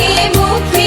মুখে মুখে